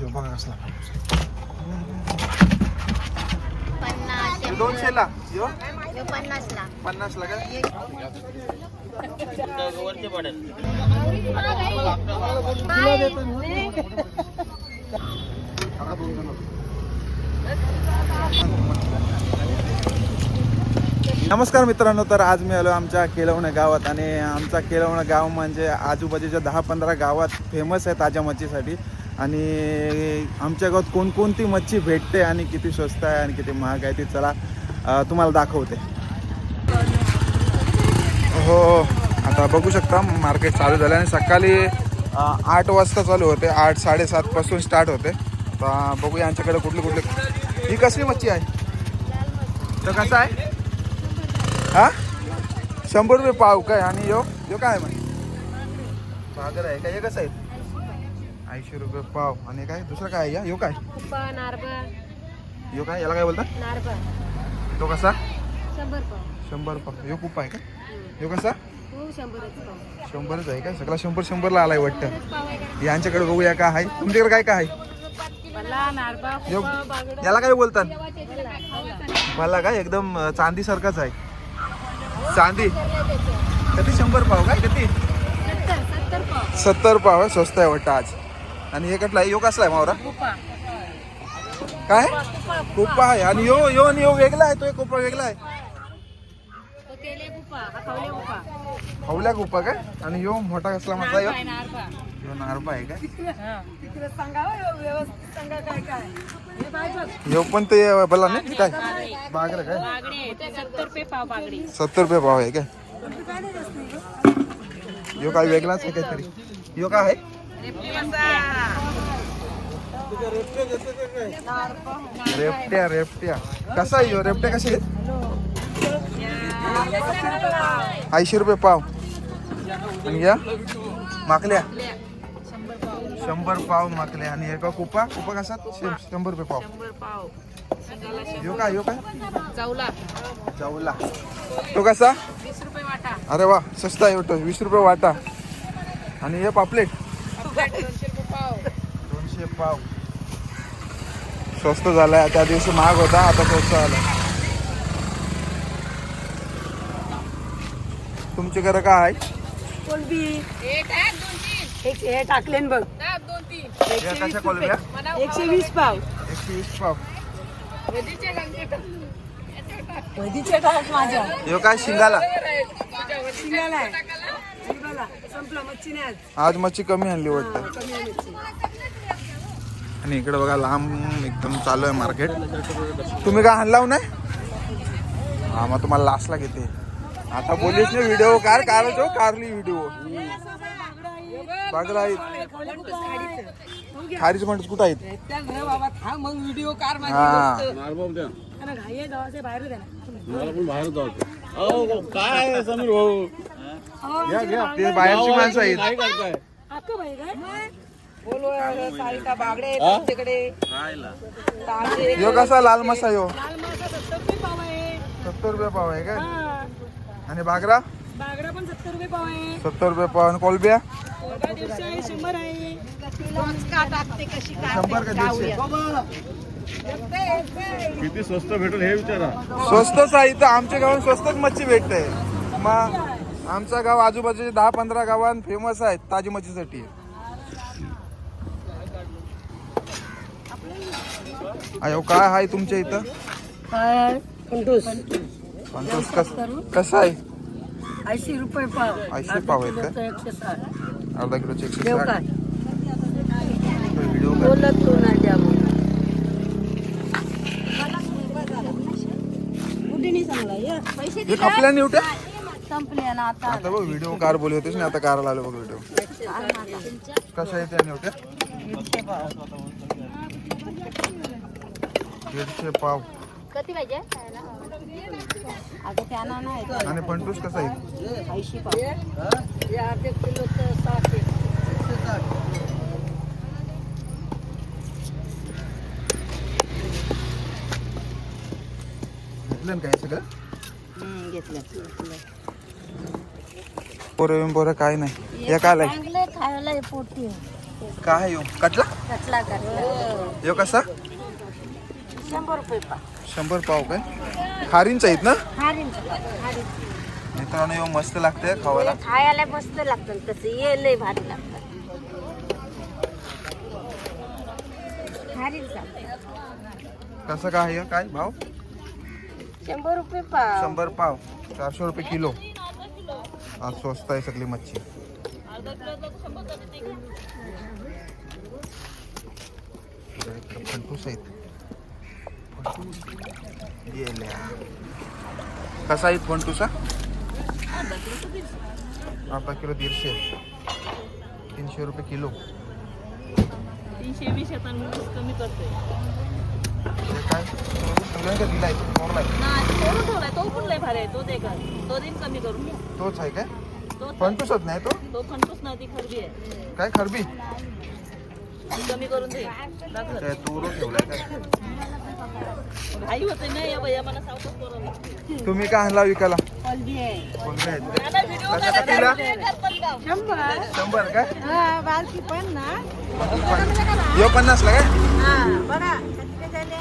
यो बघा कसला पन्नास दोनशेला. यो. का? नमस्कार मित्रांनो तर आज मी आलो आमच्या केलवणं गावात आणि आमचा केलवणं गाव म्हणजे आजूबाजूच्या दहा पंधरा गावात फेमस आहे ताज्या मच्छीसाठी. आणि आमच्या गावात कोणकोणती मच्छी भेटते आणि किती स्वस्त आहे आणि किती महाग आहे ती चला तुम्हाला दाखवते. हो आता बघू शकता मार्केट चालू झालं आणि सकाळी आठ वाजता चालू होते आठ साडेसातपासून स्टार्ट होते. आता बघूया यांच्याकडे कुठली कुठली. ही कसली मच्छी आहे? तर कसं आहे? हा? शंभर रुपये पाव काय? आणि यो यो काय मग आहे का? हे कसं आहे? ऐंशी रुपये पाव. आणि काय? दुसरं काय? आहे या? यो काय? कुप्पा नारबा. यो काय? याला काय बोलतात नारबा. तो कसा? शंभर पाव. शंभर पाव. यो खूप आहे का? यो कसा? हो शंभरच आहे का सगळा शंभर शंभरला आलाय वाटतं. का? यांच्याकडे बघूया काय आहे. तुमच्याकडे काय काय आहे? यो याला काय बोलतात? मला काय? एकदम चांदीसारखाच आहे. चांदी? किती शंभर पाव काय? पाव. सत्तर पाव आहे. स्वस्त आहे वाटतं आज. आणि हे कटला यो कसला आहे मावरा? कुप्पा काय? कोपा आहे. आणि यो यो आणि यो वेगळा आहे तो एक कोपा वेगळा आहे. कुप्पा हा कुप्पा हवल्या कोपा काय? आणि यो मोठा कसला म्हटला यो? नारबा यो नारबा आहे काय? तिकडे सांगा हो, व्यवस्थित सांगा काय काय हे बाय बघ. यो पण ते बला नाही? काय? बागरा काय? सत्तर रुपये पाव आहे काय? यो काय वेगळाच आहे काहीतरी? यो काय आहे? रेपट्या रेपट्या. कसा आहे यो? रेपट्या कसे आहेत? ऐंशी रुपये पाव. आणि या? माकल्या. शंभर पाव माकल्या. आणि एका कुपा? कुपा कसा शंभर रुपये पाव. यो काय यो काय चौला जाऊला तो कसा? अरे वा स्वस्त आहे वाटतं वीस रुपये वाटा. आणि हे पापलेट? दोनशे रुपये पाव. दोनशे पाव स्वस्त झालाय. त्या दिवशी महाग होता आता स्वस्त झाला तुमच्याकडे काय आहे? कोलबी. एक आहे दोन तीन. एक हे बघ. दोन तीन. या कशा कोलब्या एकशे वीस पाव. एकशे वीस पाव. टाक माझ्या? यो काय शिंगाला? शिंगाला आहे. शिंगाला. आज. आज मच्छी कमी आणली वाटतं. कमी आहे मच्छी. आणि इकडे बघा लांब एकदम चालू आहे मार्केट. तुम्ही काय आणलाव नाही? हा मग तुम्हाला लास्टला घेते. आता बोलीस नाही व्हिडिओ कार कार जो कारली व्हिडिओ बागला खारीच म्हणत कुठं आहेत? त्या घरा बाबा थांब मग व्हिडिओ कार माझी हा. ना. काय समीर भाऊ? घ्या घ्या ते बाहेरची माणसं आहेत. सारिका बागडे. यो कसा लाल मसा यो? सत्तर रुपये पाव आहे. सत्तर रुपये पाव आहे काय? हा. आणि बागरा? बागडा पण सत्तर रुपये पाव आहे. सत्तर रुपये पाव. आणि कोलब्या? कोलबा दीडशे आहे शंभर आहे. टाकते कशी शंभर का दीडशे? किती स्वस्त भेटेल हे विचारा. स्वस्तच आहे इथं. आमच्या गावात स्वस्तच मच्छी भेटते. मग आमचं गाव आजूबाजूचे दहा पंधरा गावात फेमस आहेत ताजी मच्छीसाठी. अयो काय आहे तुमच्या इथं? पंचवीस कस कसं आहे? ऐंशी रुपये पाव. ऐंशी पाव आहेत अर्धा का? किलोचं एकशे साठ. अर्धा किलोचे एकशे देव साठ. काय? व्हिडिओ कर. बोलत तू नाही हे खपल्या निवट्या संपले ना आता आता बघ व्हिडिओ कार बोलली होतीस ना आता कार आलो बघ व्हिडिओ कशा आहे त्या निवट्या दीडशे पाव. कधी पाहिजे? अगं त्यांना नाही आणि पंचवीस कसं ऐंशी पाव. हे साठ. घेतलं ना काय सगळं? घेतलं. पोरं बिंपोरं काय नाही. या काय चांगले खायला पोटी काय येऊ कटला? कटला कटला. यो कसा? शंभर रुपये पा शंभर पाव काय? खारींच आहेत ना? हारींचं हारींचं. मित्रांनो यो मस्त लागते खावायला. खायला मस्त लागतं तसं ये लय भारी लागतं. हारींचा. कसं काय आहे काय भाव? शंभर रुपये पाव. शंभर पाव. चारशे रुपये किलो. आज स्वस्त आहे सगळी मच्छी. इकडे फणफूस आहेत. गेल्या. कसा आहे फणटुसा अर्धा किलो दीडशे. तीनशे रुपये किलो. तीनशे वीस कमी करते. दिलाय नाही तो ठेवलाय तो पण लय भारी आहे तो दे का तो दिन कमी करून घ्या तोच आहे काय तो फणटूसच नाही तो तो खंडूस नाही ती खरबी आहे काय खरबी ती कमी करून दे दाखव. काय तू ठेवलाय काय तुम्ही काय आणला विकायला? शंभर. काय हा यो पन्नासला काय? हा बघा किती झाले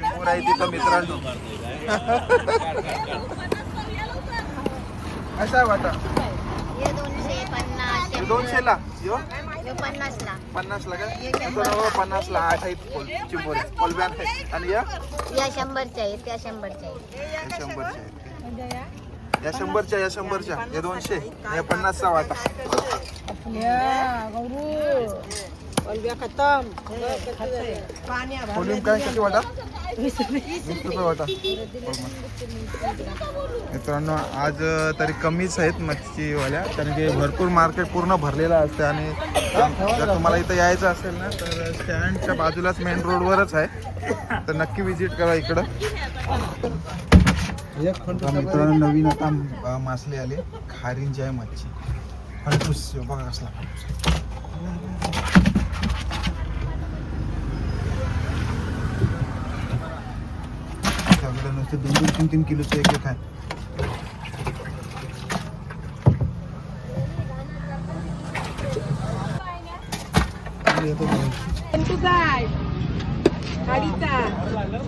समोर आहे तिथं मित्रांनो. आहे वाटा? दोनशे पन्नास यो हे पन्नासला. पन्नासला काय मित्रांनो, पन्नासला. आठ आहेत फुल चिंबोरे. आहेत. आणि या? या शंभरच्या आहेत त्या शंभरच्या आहेत. या शंभरच्या आहेत. या शंभरच्या या शंभरच्या. या दोनशे या पन्नासचा वाटा. फुलिंग काय किती वाटा वीस रुपये वाटा मित्रांनो आज तरी कमीच आहेत मच्छीवाल्या. कारण की भरपूर मार्केट पूर्ण भरलेलं असतं आणि जर तुम्हाला इथं यायचं असेल ना तर स्टँडच्या बाजूलाच मेन रोडवरच आहे. तर नक्की विजिट करा इकडं. मित्रांनो नवीन आता मासले आले. खारींची आहे मच्छी. फणफूस बघा कसला सगळं नुसतं दोन दोन तीन तीन किलोचं एक एक आहे.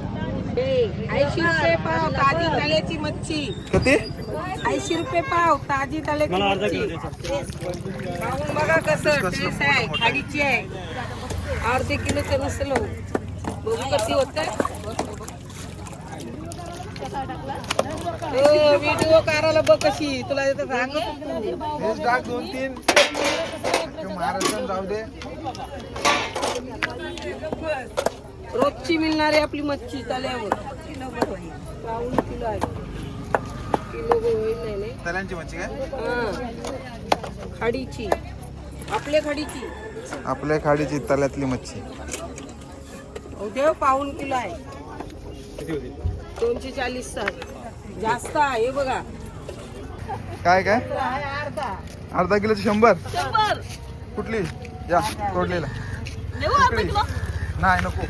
ऐंशी रुपये पाव ताजी तळ्याची मच्छी किती ऐंशी रुपये पाव ताजी तळ्याची मच्छी पाहून बघा कसं टेस्ट आहे. खाडीची आहे. अर्धे किलोचं नसलो. बघू कशी होत व्हिडिओ करायला बघ कशी तुला येतं सांगत होतो. दोन तीन. महाराष्ट्रात जाऊ दे. रोजची मिळणारी आपली मच्छी तळ्यावर. पाऊन किलो आहे. किलो होईल नाही नाही. तल्यांची मच्छी काय? हा. खाडीची. आपल्या खाडीची. आपल्या खाडीची तल्यातली मच्छी. देव पाऊन किलो आहे. दोनशे चाळीस जास्त आहे बघा. काय काय? अर्धा. अर्धा किलोची शंभर? शंभर. कुठली? या तोडलेला. नाही नको.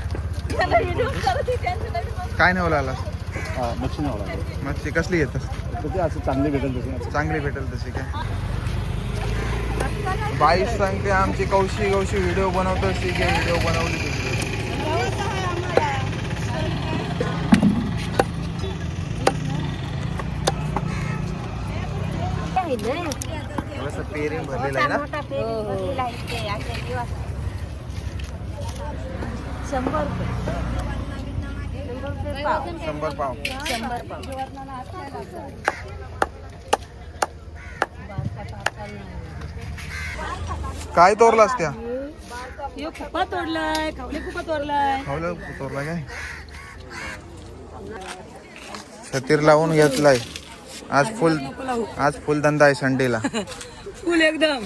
काय नाही आला हा मच्छी नाही. मच्छी कसली येत? तर ते असं चांगले भेटेल तसे चांगली भेटेल तशी काय? बाईस सांगते आमची कौशी कौशी व्हिडिओ बनवतो व्हिडिओ बनवली तुझी. थोडंसं पेरिंग भरलेलं आहे ना? मोठा पेरू भरलेला आहे ते अशा दिवस. शंभर रुपये. शंभर रुपये पाव. शंभर काय तोरलास त्या? खुपा तोडलाय खवले खुपा तोडलाय खावलं तोरला काय? छतीर लावून घेतलाय. आज फुल आज फुल धंदा आहे संडेला. फुल एकदम.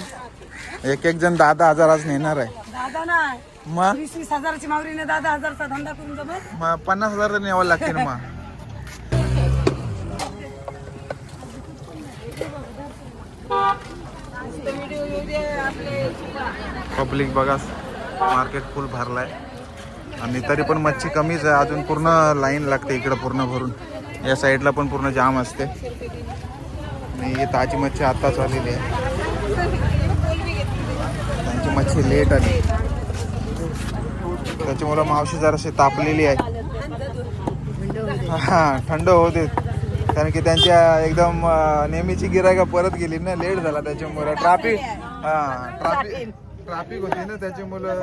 एक एक जण दहा दहा हजार आज नेणार आहे. दादा नाही. मग? वीस वीस हजाराची हजारचा धंदा करून जमत मग पन्नास हजार तर न्यावं लागते ना मग. व्हिडिओ येऊ दे आपले पब्लिक बघा मार्केट फुल भरलाय. आणि तरी पण मच्छी कमीच आहे. अजून पूर्ण लाईन लागते इकडं पूर्ण भरून. या साईडला पण पूर्ण जाम असते. आणि ही ताजी मच्छी आत्ताच आलेली आहे. त्यांची मच्छी लेट आली. त्याच्यामुळं मावशी जराशी तापलेली आहे. हा थंड होते कारण की त्यांच्या एकदम नेहमीची गिरायका परत गेली ना लेट झाला त्याच्यामुळं. ट्राफिक हा ट्राफिक ट्राफिक होती ना त्याच्यामुळं.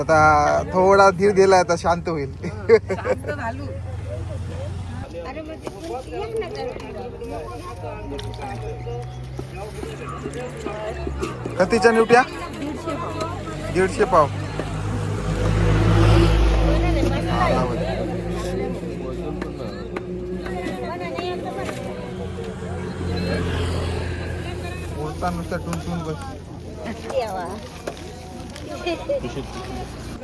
आता थोडा धीर दिला आता शांत होईल. कतीच्या निवट्या दीडशे पाव. बोलता नुसतं टून टून बस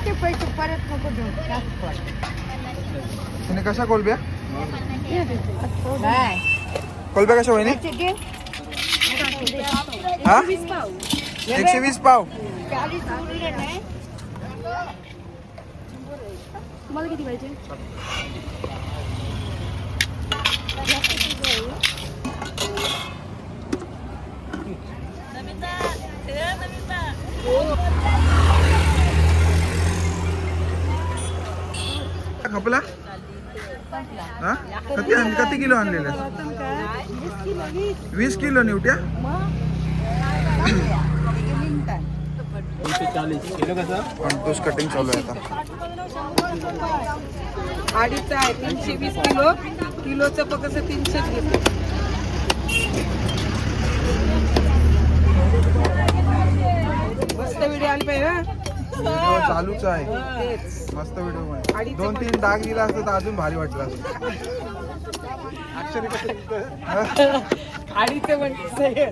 देऊ देते पैसे परत नको देऊ. जास्त कशा कोलब्या? काय कोलब्या कशा वहिनी? हा? एकशे वीस पाव. तुम्हाला किती पाहिजे? खपला हा? किती आण- किती किलो आणलेले? वीस किलो निवट्या पंचवीस कटिंग चालू आहे आता. अडीच आहे तीनशे वीस किलो. किलोचं कसं तीनशेच घेतो. मस्त व्हिडिओ आली पाहिजे हा? व्हिडिओ चालूच आहे. मस्त व्हिडिओ दोन तीन डाग दिला असतं तर अजून भारी वाटलं असतं. अडीच म्हणजे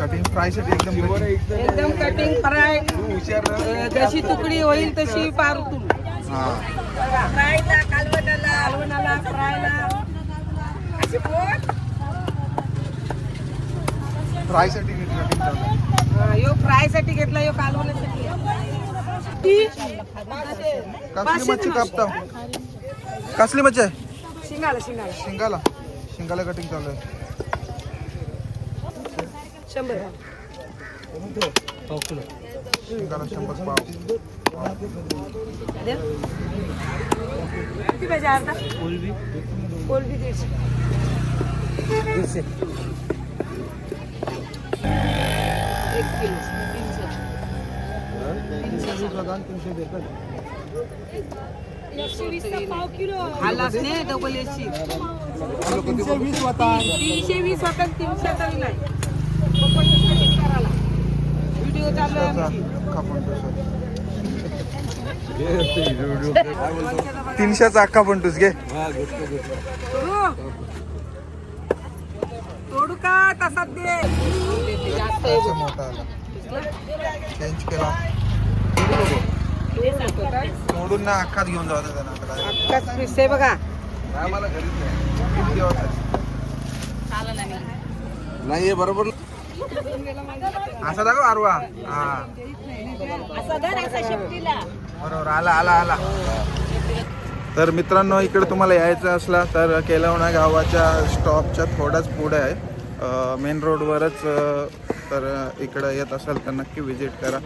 कटिंग फ्रायसाठी एकदम. एकदम कटिंग फ्राय जशी तुकडी होईल तशी पारतून हा. फ्रायला कालवणाला कालवणाला फ्रायला. फ्राय साठी चालू यो फ्राय साठी घेतला यो कालवण्यासाठी कसली मच्छी कापता? कसली मच्छी आहे? शिंगाला शिंगाला. शिंगाला. शिंगाला कटिंग चालू आहे. शंभर. शिंगाला शंभर पाव. किती पाहिजे अर्धा? कोलबी. कोलबी दीडशे. एक तीनशे वीस तीनशे तरी नाही. व्हिडिओ चालू आहे आमची. अख्खा पंटूस तीनशेचा अख्खा पंटूस घे. तोडू. का तसाच दे. जास्त मोठा चेंज केला. तोडून ना अख्खाच घेऊन जाऊ त्यांना. पीस आहे बघा. नाही मला घरीच नाही किती दिवस आहे? नाही बरोबर असा दाखव आरवा. हा. बरोबर आला आला आला. तर मित्रांनो इकडे तुम्हाला यायचं असला तर केलवणा गावाच्या स्टॉपच्या थोडाच पुढे आहे. मेन रोडवरच तर इकडं येत असाल तर नक्की व्हिजिट करा.